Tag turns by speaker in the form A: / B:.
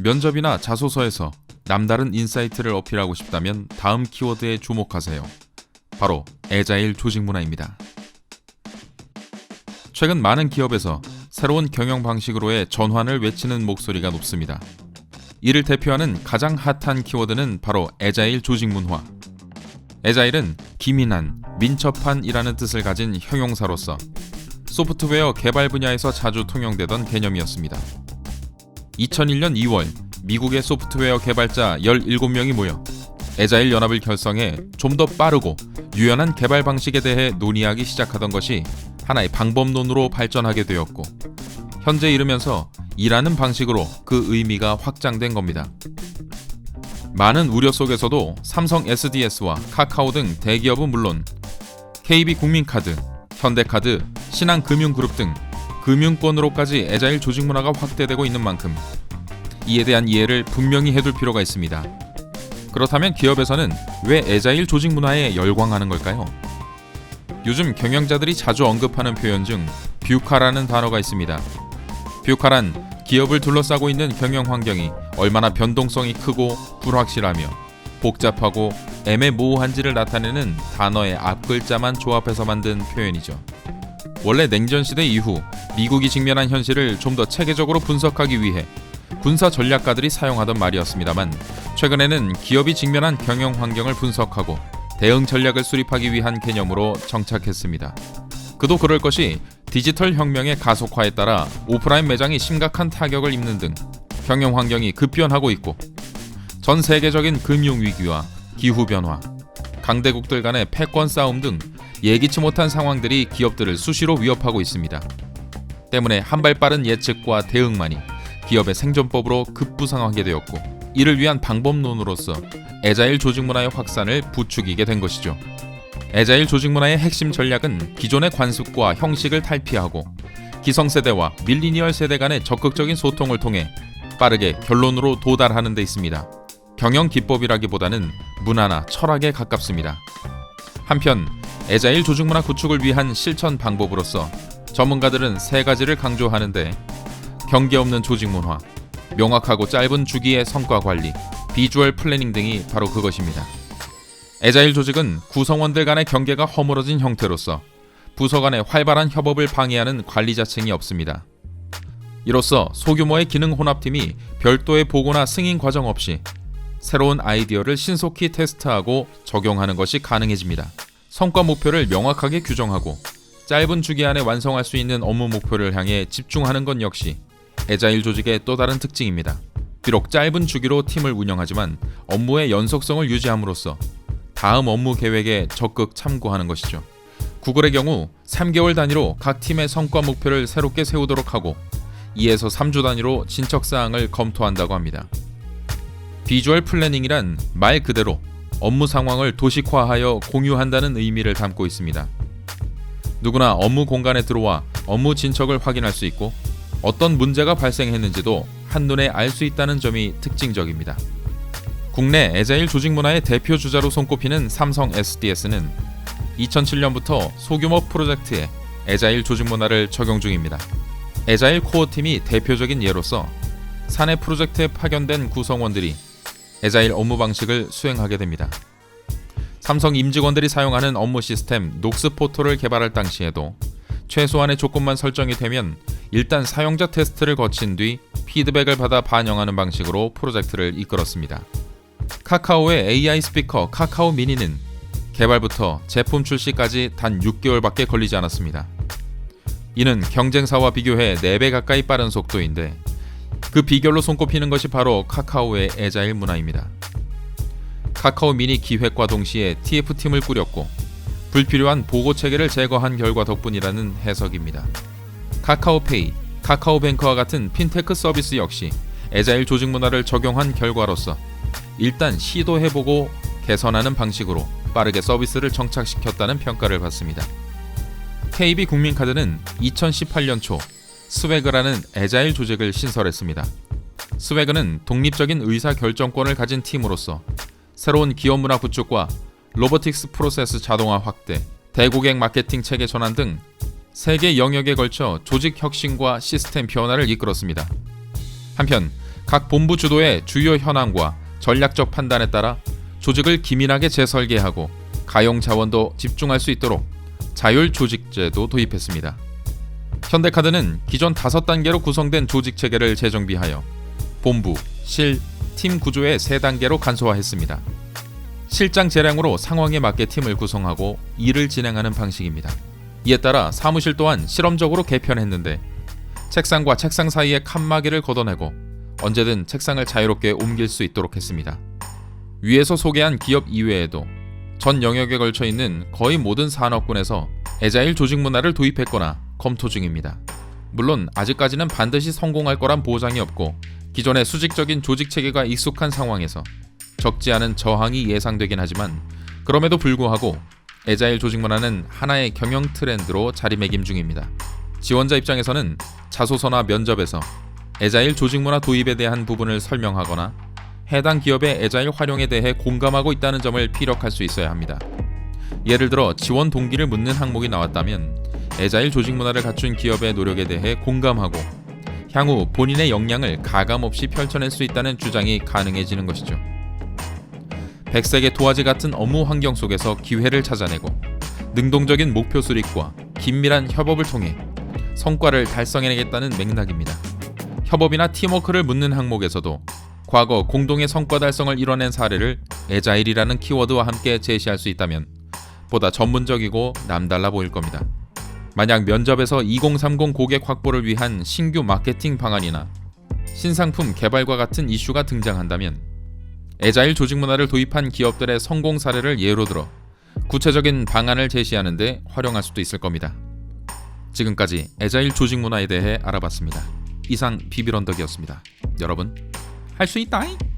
A: 면접이나 자소서에서 남다른 인사이트를 어필하고 싶다면 다음 키워드에 주목하세요. 바로 에자일 조직 문화입니다. 최근 많은 기업에서 새로운 경영 방식으로의 전환을 외치는 목소리가 높습니다. 이를 대표하는 가장 핫한 키워드는 바로 에자일 조직 문화. 에자일은 기민한, 민첩한이라는 뜻을 가진 형용사로서 소프트웨어 개발 분야에서 자주 통용되던 개념이었습니다. 2001년 2월 미국의 소프트웨어 개발자 17명이 모여 에자일 연합을 결성해 좀 더 빠르고 유연한 개발 방식에 대해 논의하기 시작하던 것이 하나의 방법론으로 발전하게 되었고 현재 이르면서 일하는 방식으로 그 의미가 확장된 겁니다. 많은 우려 속에서도 삼성 SDS와 카카오 등 대기업은 물론 KB국민카드, 현대카드, 신한금융그룹 등 금융권으로까지 에자일 조직 문화가 확대되고 있는 만큼 이에 대한 이해를 분명히 해둘 필요가 있습니다. 그렇다면 기업에서는 왜 에자일 조직 문화에 열광하는 걸까요? 요즘 경영자들이 자주 언급하는 표현 중 뷰카라는 단어가 있습니다. 뷰카란 기업을 둘러싸고 있는 경영 환경이 얼마나 변동성이 크고 불확실하며 복잡하고 애매모호한지를 나타내는 단어의 앞글자만 조합해서 만든 표현이죠. 원래 냉전 시대 이후 미국이 직면한 현실을 좀 더 체계적으로 분석하기 위해 군사 전략가들이 사용하던 말이었습니다만 최근에는 기업이 직면한 경영 환경을 분석하고 대응 전략을 수립하기 위한 개념으로 정착했습니다. 그도 그럴 것이 디지털 혁명의 가속화에 따라 오프라인 매장이 심각한 타격을 입는 등 경영 환경이 급변하고 있고 전 세계적인 금융 위기와 기후 변화, 강대국들 간의 패권 싸움 등 예기치 못한 상황들이 기업들을 수시로 위협하고 있습니다. 때문에 한 발 빠른 예측과 대응만이 기업의 생존법으로 급부상하게 되었고 이를 위한 방법론으로서 에자일 조직 문화의 확산을 부추기게 된 것이죠. 에자일 조직 문화의 핵심 전략은 기존의 관습과 형식을 탈피하고 기성세대와 밀리니얼 세대 간의 적극적인 소통을 통해 빠르게 결론으로 도달하는 데 있습니다. 경영 기법이라기보다는 문화나 철학에 가깝습니다. 한편 에자일 조직 문화 구축을 위한 실천 방법으로서 전문가들은 세 가지를 강조하는데 경계 없는 조직 문화, 명확하고 짧은 주기의 성과 관리, 비주얼 플래닝 등이 바로 그것입니다. 에자일 조직은 구성원들 간의 경계가 허물어진 형태로서 부서 간의 활발한 협업을 방해하는 관리자층이 없습니다. 이로써 소규모의 기능 혼합팀이 별도의 보고나 승인 과정 없이 새로운 아이디어를 신속히 테스트하고 적용하는 것이 가능해집니다. 성과 목표를 명확하게 규정하고 짧은 주기 안에 완성할 수 있는 업무 목표를 향해 집중하는 것 역시 에자일 조직의 또 다른 특징입니다. 비록 짧은 주기로 팀을 운영하지만 업무의 연속성을 유지함으로써 다음 업무 계획에 적극 참고하는 것이죠. 구글의 경우 3개월 단위로 각 팀의 성과 목표를 새롭게 세우도록 하고 2에서 3주 단위로 진척 사항을 검토한다고 합니다. 비주얼 플래닝이란 말 그대로 업무 상황을 도식화하여 공유한다는 의미를 담고 있습니다. 누구나 업무 공간에 들어와 업무 진척을 확인할 수 있고 어떤 문제가 발생했는지도 한눈에 알 수 있다는 점이 특징적입니다. 국내 에자일 조직 문화의 대표 주자로 손꼽히는 삼성 SDS는 2007년부터 소규모 프로젝트에 에자일 조직 문화를 적용 중입니다. 에자일 코어 팀이 대표적인 예로서 사내 프로젝트에 파견된 구성원들이 에자일 업무 방식을 수행하게 됩니다. 삼성 임직원들이 사용하는 업무 시스템 녹스 포토를 개발할 당시에도 최소한의 조건만 설정이 되면 일단 사용자 테스트를 거친 뒤 피드백을 받아 반영하는 방식으로 프로젝트를 이끌었습니다. 카카오의 AI 스피커 카카오 미니는 개발부터 제품 출시까지 단 6개월밖에 걸리지 않았습니다. 이는 경쟁사와 비교해 4배 가까이 빠른 속도인데 그 비결로 손꼽히는 것이 바로 카카오의 에자일 문화입니다. 카카오 미니 기획과 동시에 TF팀을 꾸렸고 불필요한 보고 체계를 제거한 결과 덕분이라는 해석입니다. 카카오페이, 카카오뱅크와 같은 핀테크 서비스 역시 에자일 조직 문화를 적용한 결과로서 일단 시도해보고 개선하는 방식으로 빠르게 서비스를 정착시켰다는 평가를 받습니다. KB 국민카드는 2018년 초 스웨그라는 에자일 조직을 신설했습니다. 스웨그는 독립적인 의사 결정권을 가진 팀으로서 새로운 기업 문화 구축과 로보틱스 프로세스 자동화 확대, 대고객 마케팅 체계 전환 등 세계 영역에 걸쳐 조직 혁신과 시스템 변화를 이끌었습니다. 한편 각 본부 주도의 주요 현황과 전략적 판단에 따라 조직을 기민하게 재설계하고 가용 자원도 집중할 수 있도록 자율 조직제도 도입했습니다. 현대카드는 기존 다섯 단계로 구성된 조직 체계를 재정비하여 본부, 실, 팀 구조의 세 단계로 간소화했습니다. 실장 재량으로 상황에 맞게 팀을 구성하고 일을 진행하는 방식입니다. 이에 따라 사무실 또한 실험적으로 개편했는데 책상과 책상 사이의 칸막이를 걷어내고 언제든 책상을 자유롭게 옮길 수 있도록 했습니다. 위에서 소개한 기업 이외에도 전 영역에 걸쳐 있는 거의 모든 산업군에서 에자일 조직 문화를 도입했거나 검토 중입니다. 물론 아직까지는 반드시 성공할 거란 보장이 없고 기존의 수직적인 조직 체계가 익숙한 상황에서 적지 않은 저항이 예상되긴 하지만 그럼에도 불구하고 에자일 조직 문화는 하나의 경영 트렌드로 자리매김 중입니다. 지원자 입장에서는 자소서나 면접에서 에자일 조직 문화 도입에 대한 부분을 설명하거나 해당 기업의 에자일 활용에 대해 공감하고 있다는 점을 피력할 수 있어야 합니다. 예를 들어 지원 동기를 묻는 항목이 나왔다면 에자일 조직 문화를 갖춘 기업의 노력에 대해 공감하고 향후 본인의 역량을 가감 없이 펼쳐낼 수 있다는 주장이 가능해지는 것이죠. 백색의 도화지 같은 업무 환경 속에서 기회를 찾아내고 능동적인 목표 수립과 긴밀한 협업을 통해 성과를 달성해내겠다는 맥락입니다. 협업이나 팀워크를 묻는 항목에서도 과거 공동의 성과 달성을 이뤄낸 사례를 에자일이라는 키워드와 함께 제시할 수 있다면 보다 전문적이고 남달라 보일 겁니다. 만약 면접에서 2030 고객 확보를 위한 신규 마케팅 방안이나 신상품 개발과 같은 이슈가 등장한다면 에자일 조직 문화를 도입한 기업들의 성공 사례를 예로 들어 구체적인 방안을 제시하는데 활용할 수도 있을 겁니다. 지금까지 에자일 조직 문화에 대해 알아봤습니다. 이상 비빌언덕이었습니다. 여러분 할 수 있다잉!